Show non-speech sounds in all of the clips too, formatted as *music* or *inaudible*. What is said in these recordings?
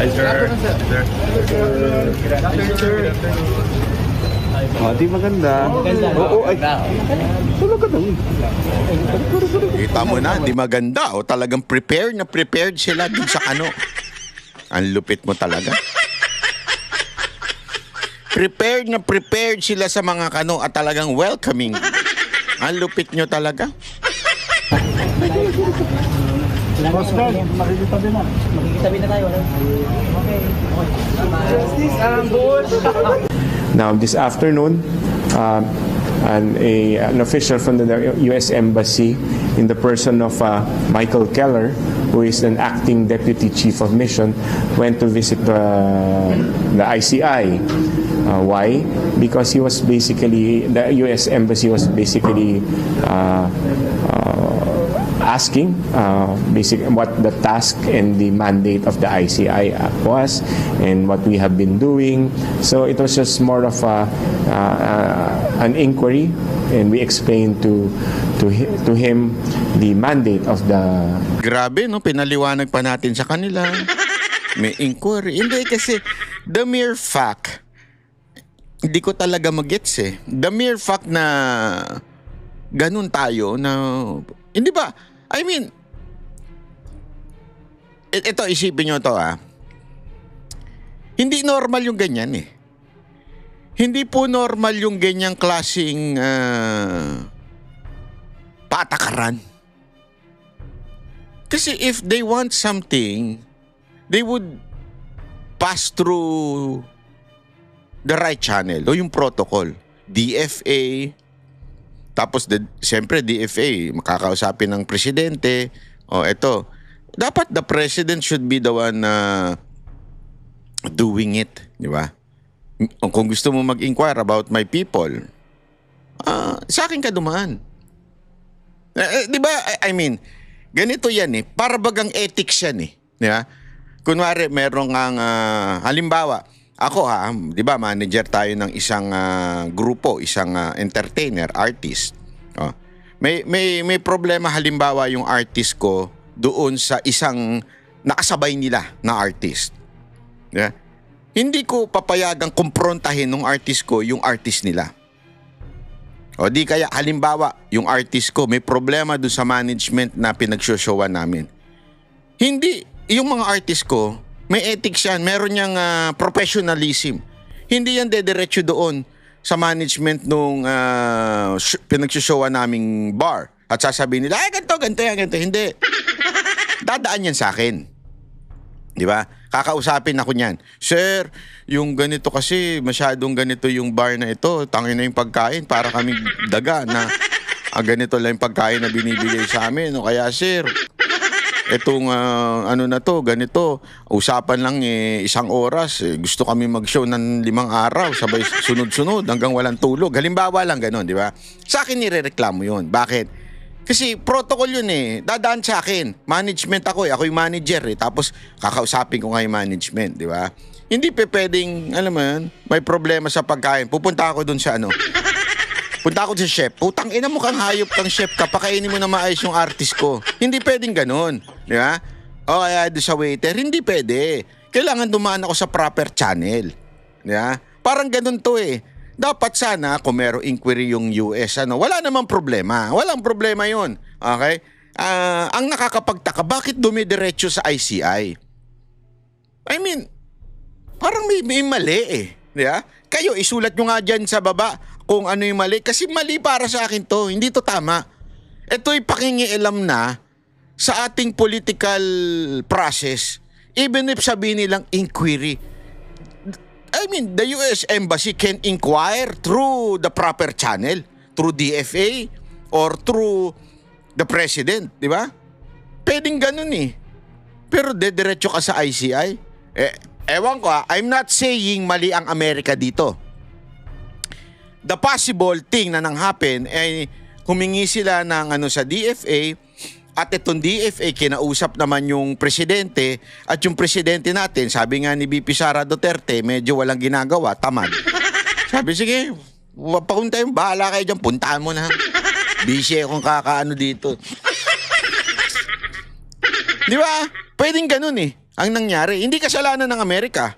Hi, sir. Sir. Oh, di maganda. Oo, ay. Talaga daw. Kita mo na, di maganda. O talagang prepared na prepared sila dun sa ano. Ang lupit mo talaga. Prepared na prepared sila sa mga kano at talagang welcoming. Ang lupit nyo talaga. Now, this afternoon, um, an, a, an official from the U.S. Embassy, in the person of uh, Michael Keller, who is an acting deputy chief of mission, went to visit the, the ICI. Uh, why? Because he was basically, the U.S. Embassy was basically uh, uh, asking uh, basic what the task and the mandate of the ICI Act was and what we have been doing. So it was just more of a, uh, an inquiry, and we explained to to to him the mandate of the Grabe, no? Pinaliwanag pa natin sa kanila. May inquiry. Hindi kasi the mere fact, hindi ko talaga magets eh. The mere fact na ganun tayo na, hindi ba, I mean, it- ito isipin nyo to ah. Hindi normal yung ganyan eh. Hindi po normal yung ganyang klaseng ah, patakaran. Kasi if they want something, they would pass through the right channel o yung protocol. DFA, tapos the, siyempre DFA, makakausapin ng presidente. O eto, dapat the president should be the one na doing it, di ba? Kung gusto mo mag-inquire about my people, ah, sa akin ka dumaan. Eh, eh, di ba, I- mean, ganito yan eh. Para bagang ethics yan eh. Di ba? Kunwari, merong ang, ah, halimbawa, ako ha, di ba, manager tayo ng isang ah, grupo, isang ah, entertainer, artist. May, may, may problema halimbawa yung artist ko doon sa isang nakasabay nila na artist. Ba? Hindi ko papayagang kumprontahin ng artist ko yung artist nila. O di kaya halimbawa, yung artist ko may problema doon sa management na pinagsoshowan namin. Hindi, yung mga artist ko, may ethics yan, meron niyang ah, professionalism. Hindi yan dediretso doon sa management nung uh, pinagsoshowan naming bar. At sasabihin nila, ay ganito, ganito yan, ganito. Hindi. *laughs* Dadaan yan sa akin. Di ba? Kakausapin ako niyan. Sir, yung ganito kasi, masyadong ganito yung bar na ito. Tangin na yung pagkain para kami daga na ah, ganito lang yung pagkain na binibigay sa amin. O kaya, sir, etong ah, ano na to, ganito, usapan lang eh, isang oras. Eh, gusto kami mag-show ng limang araw, sabay sunod-sunod hanggang walang tulog. Halimbawa lang ganun, di ba? Sa akin nirereklamo yun. Bakit? Kasi protocol yun eh. Dadaan sa akin. Management ako eh. Ako yung manager eh. Tapos kakausapin ko nga yung management, di ba? Hindi pe pwedeng, alam mo yun, may problema sa pagkain. Pupunta ako dun sa ano. Punta ako sa chef. Putang ina mo kang hayop kang chef ka. Pakainin mo na maayos yung artist ko. Hindi pwedeng ganun. Di ba? O kaya doon sa waiter. Hindi pwede. Kailangan dumaan ako sa proper channel. Di ba? Parang ganun to eh. Dapat sana kung merong inquiry yung US, ano, wala namang problema. Walang problema yun. Okay? Ah, ang nakakapagtaka, bakit dumidiretso sa ICI? I mean, parang may, may mali eh. Di ba? Kayo, isulat nyo nga dyan sa baba kung ano yung mali. Kasi mali para sa akin to. Hindi to tama. Ito'y pakingialam na sa ating political process. Even if sabihin nilang inquiry. I mean, the US Embassy can inquire through the proper channel. Through DFA or through the President. Di ba? Pwedeng ganun eh. Pero dediretso ka sa ICI. Eh, ewan ko ah, I'm not saying mali ang Amerika dito. The possible thing na nang happen ay humingi sila ng ano sa DFA at itong DFA kinausap naman yung presidente at yung presidente natin, sabi nga ni BP Sara Duterte, medyo walang ginagawa, tamad. Sabi, sige, papunta yung bahala kayo dyan, puntahan mo na. Busy akong kakaano dito. Di ba? Pwedeng ganun eh. Ang nangyari. Hindi kasalanan ng Amerika.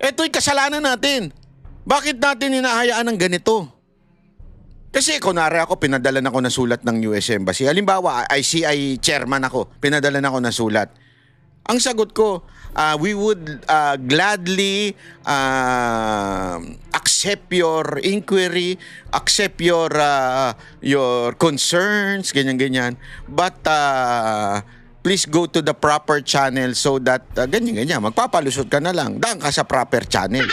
Ito'y kasalanan natin. Bakit natin hinahayaan ng ganito? Kasi kunwari ako, pinadala ako ng sulat ng US Embassy. Halimbawa, ICI chairman ako, pinadala ako ng sulat. Ang sagot ko, uh, we would uh, gladly uh, accept your inquiry, accept your uh, your concerns, ganyan-ganyan. But uh, please go to the proper channel so that uh, ganyan-ganyan. Magpapalusot ka na lang. Daan ka sa proper channel.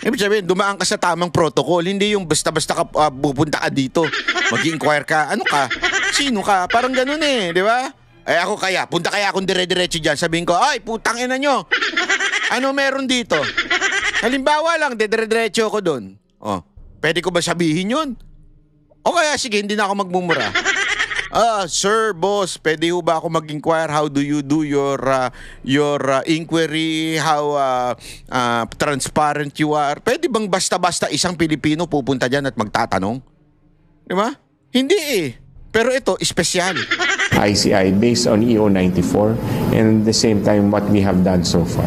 Ibig sabihin, dumaan ka sa tamang protocol. Hindi yung basta-basta ka uh, pupunta ka dito. Mag-inquire ka. Ano ka? Sino ka? Parang ganun eh, di ba? Eh ako kaya, punta kaya akong dire-diretso dyan. Sabihin ko, ay, putang ina nyo. Ano meron dito? Halimbawa lang, dire-diretso ako doon. Oh, pwede ko ba sabihin yun? O kaya, sige, hindi na ako magmumura. Ah, sir, boss, pwede ho ba ako mag-inquire how do you do your uh, your uh, inquiry, how uh, uh, transparent you are? Pwede bang basta-basta isang Pilipino pupunta diyan at magtatanong? Di ba? Hindi eh. Pero ito, espesyal. *laughs* ICI based on EO 94 and the same time what we have done so far.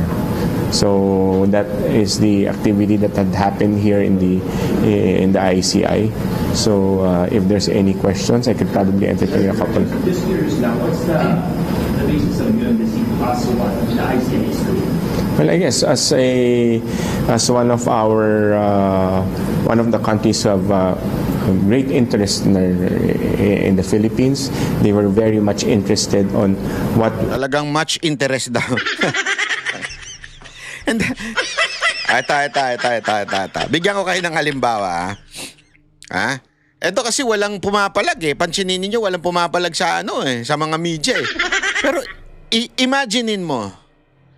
So that is the activity that had happened here in the in the ICI. So uh, if there's any questions, I could probably entertain a couple. Just curious now, what's the, the basis of embassy plus what the ICA is doing? Well, I guess as a as one of our uh, one of the countries of uh, great interest in, in the Philippines, they were very much interested on what Talagang much interest daw. And ito, ito, ito, ito, ito, ito. Bigyan ko kayo ng halimbawa. ah. Ha? Ito kasi walang pumapalag eh. Pansinin niyo walang pumapalag sa ano eh, sa mga media eh. *laughs* Pero i- imaginein mo,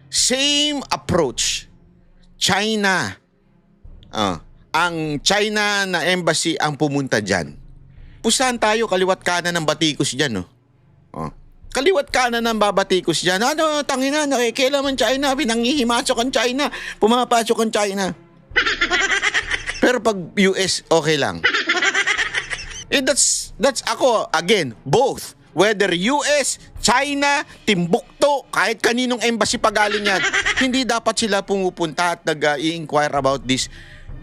same approach. China. Ah, ang China na embassy ang pumunta diyan. Pustahan tayo kaliwat kanan ng batikos diyan, no. Oh. Kaliwat kanan ng babatikos dyan. Ano, tangina, nakikialaman China, pinangihimasok ang China, pumapasok ang China. *laughs* Pero pag US, okay lang. Eh, that's, that's ako, again, both. Whether US, China, Timbuktu, kahit kaninong embassy pagaling yan, hindi dapat sila pumupunta at nag-i-inquire about this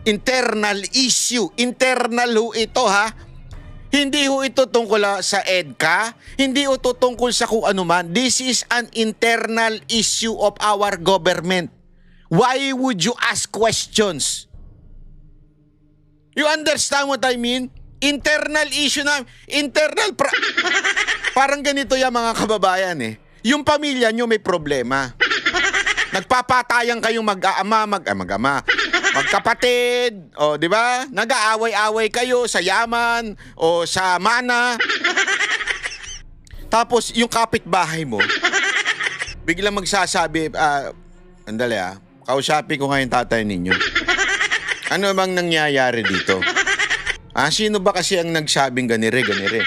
internal issue. Internal ho ito ha. Hindi ho ito tungkol ah, sa EDCA, hindi ho ito tungkol sa kung ano man. This is an internal issue of our government. Why would you ask questions? You understand what I mean? Internal issue na, internal, pra- *laughs* parang ganito yung mga kababayan eh. Yung pamilya nyo may problema. Nagpapatayan kayong mag-aama, mag, ah, mag-ama, magkapatid, o di ba? Nag-aaway-away kayo sa yaman o sa mana. Tapos yung kapitbahay mo, biglang magsasabi, ah, andali ah, kausapin ko ngayon tatay ninyo. Ano bang nangyayari dito? Ah, sino ba kasi ang nagsabing ganire, ganire?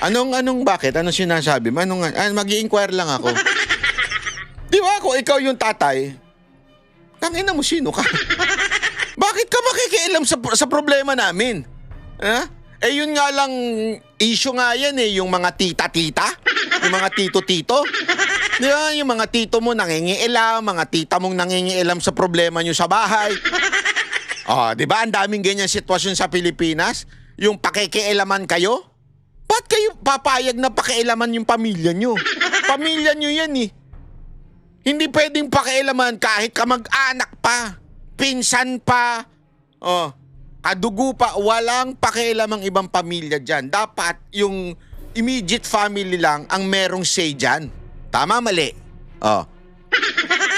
Anong, anong, bakit? Anong sinasabi mo? Anong, ah, mag-i-inquire lang ako. Di ba ako, ikaw yung tatay? Tangina mo, sino ka? Bakit ka makikialam sa, sa problema namin? Ha? Eh yun nga lang, issue nga yan eh, yung mga tita-tita, yung mga tito-tito. Di ba? Yung mga tito mo nangingiilam, mga tita mong nangingiilam sa problema nyo sa bahay. Oh, di ba? Ang daming ganyan sitwasyon sa Pilipinas. Yung pakikialaman kayo. Ba't kayo papayag na pakialaman yung pamilya nyo? Pamilya nyo yan eh. Hindi pwedeng pakialaman kahit kamag-anak pa, pinsan pa, oh, kadugo pa, walang pakialam ang ibang pamilya dyan. Dapat yung immediate family lang ang merong say dyan. Tama, mali? Oh.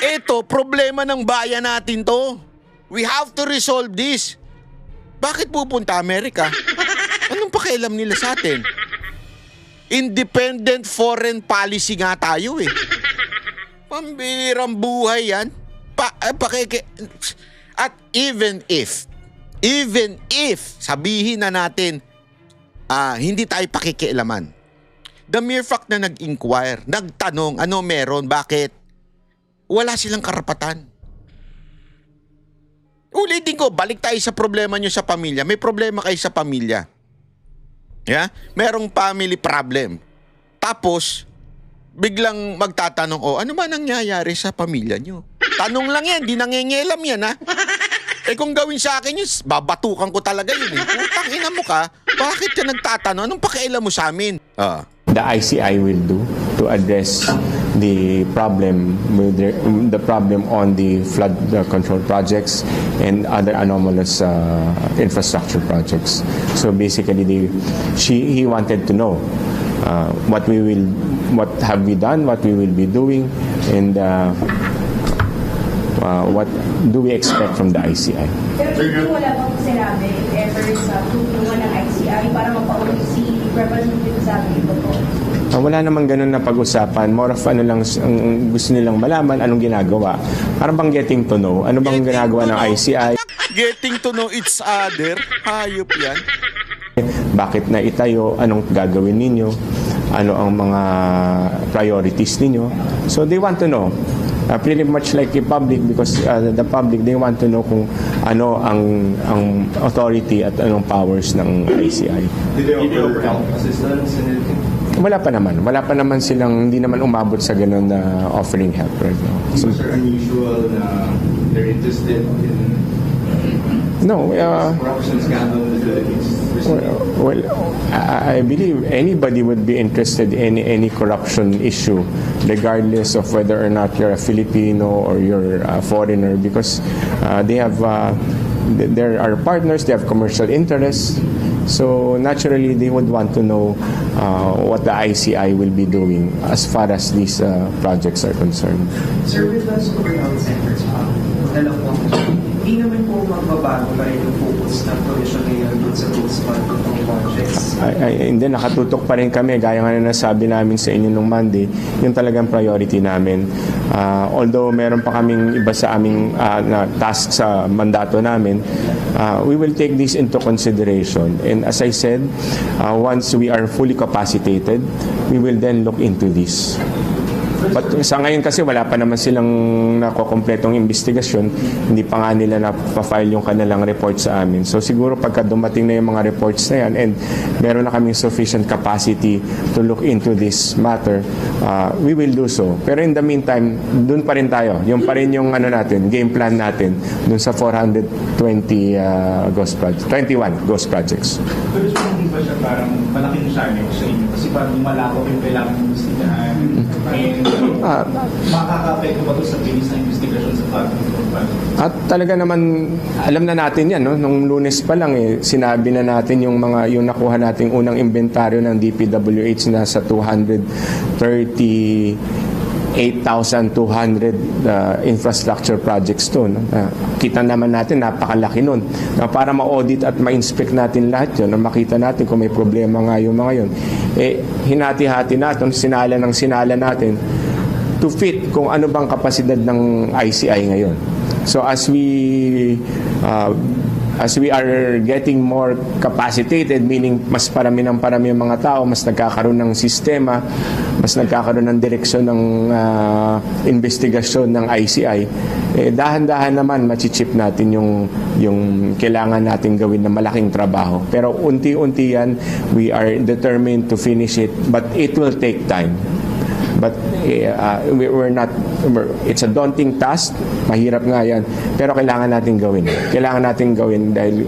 Ito, problema ng bayan natin to. We have to resolve this. Bakit pupunta Amerika? Anong pakialam nila sa atin? Independent foreign policy nga tayo eh. Pambirang buhay yan. Pa, eh, pakiki... At even if, even if, sabihin na natin, ah, hindi tayo pakikialaman. The mere fact na nag-inquire, nagtanong, ano meron, bakit, wala silang karapatan. Ulitin ko, balik tayo sa problema nyo sa pamilya. May problema kayo sa pamilya. Yeah? Merong family problem. Tapos, biglang magtatanong, oh, ano ba nangyayari sa pamilya nyo? Tanong lang yan, di nangingialam yan, ha? Eh kung gawin sa akin yun, babatukan ko talaga yun eh. Putang ina mo ka, bakit ka nagtatanong? Anong pakialam mo sa amin? Ah. The ICI will do to address the problem with the, the problem on the flood uh, control projects and other anomalous uh, infrastructure projects. So basically, they, she he wanted to know uh, what we will, what have we done, what we will be doing, and. Uh, uh, what do we expect from the ICI? Pero hindi wala sinabi sa tulungan ng ICI para si Representative Sabi ito po. Uh, wala namang ganun na pag-usapan. More of ano lang, ang gusto nilang malaman, anong ginagawa. Parang bang getting to know. Ano bang Getting ginagawa ng. ICI? Getting to know each other. Hayop yan. Bakit na itayo? Anong gagawin ninyo? Ano ang mga priorities ninyo? So they want to know. Uh, pretty much like the public because uh, the public they want to know kung ano ang ang authority at anong powers ng ICI. Did they offer help, assistance, and anything? Wala pa naman. Wala pa naman silang hindi naman umabot sa ganun na offering help right now. So, Was there unusual na they're interested in no, uh, corruption scandal in the Philippines? recently? Well, I I believe anybody would be interested in any corruption issue, regardless of whether or not you're a Filipino or you're a foreigner, because uh, they have, uh, there are partners, they have commercial interests. So naturally, they would want to know uh, what the ICI will be doing as far as these uh, projects are concerned. Sir, with regards to centers, magbabago pa rin yung focus ng provision ngayon dun sa Rose Fund projects. Ay, ay, hindi, nakatutok pa rin kami. Gaya nga na nasabi namin sa inyo nung Monday, yung talagang priority namin. Ah, although meron pa kaming iba sa aming ah, na task sa mandato namin, ah, we will take this into consideration. And as I said, ah, once we are fully capacitated, we will then look into this. But sa ngayon kasi wala pa naman silang nakokompletong investigasyon, hindi pa nga nila na-file yung kanilang report sa amin. So siguro pagka dumating na yung mga reports na yan and meron na kaming sufficient capacity to look into this matter, uh, we will do so. Pero in the meantime, dun pa rin tayo. Yung pa rin yung ano natin, game plan natin dun sa 420 uh, ghost projects, 21 ghost projects. Pero so, hindi ba siya parang malaking challenge sa inyo? Kasi parang malako yung kailangan investigahan. And Ah. makaka-apekto ba ito sa bilis ng investigasyon sa project? At talaga naman alam na natin 'yan no nung Lunes pa lang eh sinabi na natin yung mga yung nakuha nating unang inventaryo ng DPWH na sa 230 8,200 uh, infrastructure projects to. No? Uh, kita naman natin, napakalaki nun. Na para ma-audit at ma-inspect natin lahat yun, na makita natin kung may problema nga yung mga yun. Eh, hinati-hati natin, sinala ng sinala natin to fit kung ano bang kapasidad ng ICI ngayon. So as we uh, as we are getting more capacitated, meaning mas parami ng parami ang mga tao, mas nagkakaroon ng sistema, mas nagkakaroon ng direksyon ng uh, investigasyon ng ICI, eh, dahan-dahan naman machichip natin yung, yung kailangan natin gawin na malaking trabaho. Pero unti-unti yan, we are determined to finish it, but it will take time. But uh, we- we're not, we're- it's a daunting task. Mahirap nga yan. Pero kailangan natin gawin. Kailangan natin gawin dahil